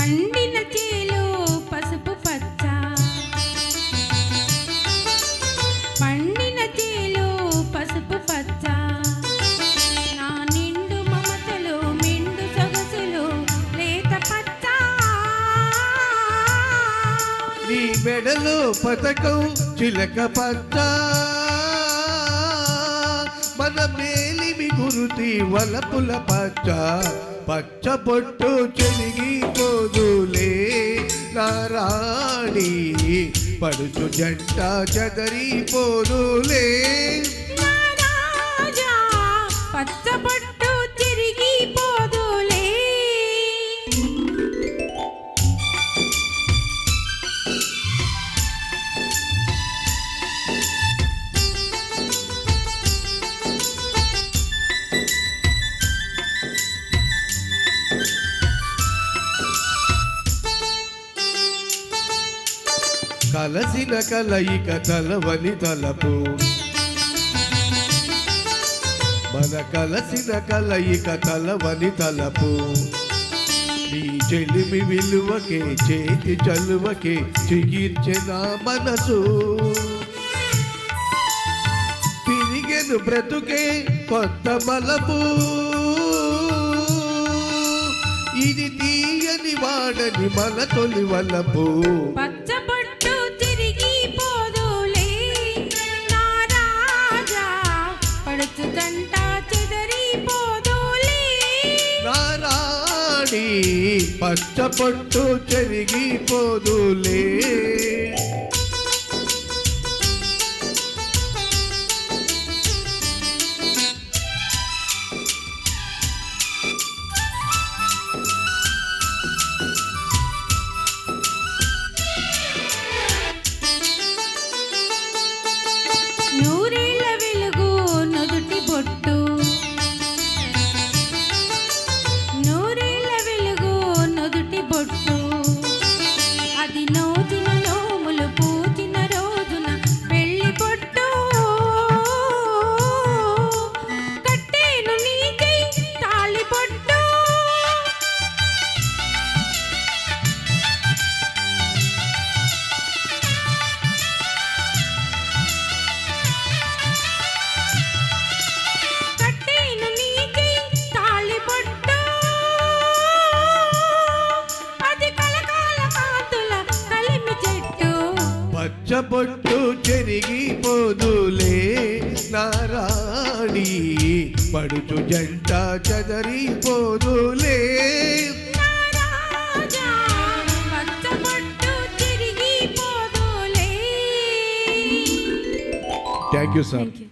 పండిన చేలు పసుపు పచ్చ. పండిన చేలు పసుపు పచ్చ. నా నిండు మమతలు మెండు సొగసులు లేత పచ్చ. నీ మెడలో పథకం చిలక పచ్చ. మన మేలిమి గురుతి వలపుల పచ్చ. పచ్చ బొట్టు చెరిగిపోదులే నారాణి పడుచు జంట చెదరిపోదులే కలసిన కలయిక తలవని తలపు. మన కలసిన కలయిక తలవని తలపు. నీ చెలిమి విలువకే చేతి చలువకే చిగిర్చిన మనసు. తిరిగెను బ్రతుకే కొత్త మలపు. ఇది తీయని వాడని మన తొలి వలపు. పడుచు చెదరిపోదులే. నారాణి పచ్చ పట్టు చెరిగిపోదులే. పచ్చ పట్టు చెరిగిపోదులే నారాణి పడుచు జంట చెదరిపోదులే పచ్చబొట్టు. Thank you sir Thank you.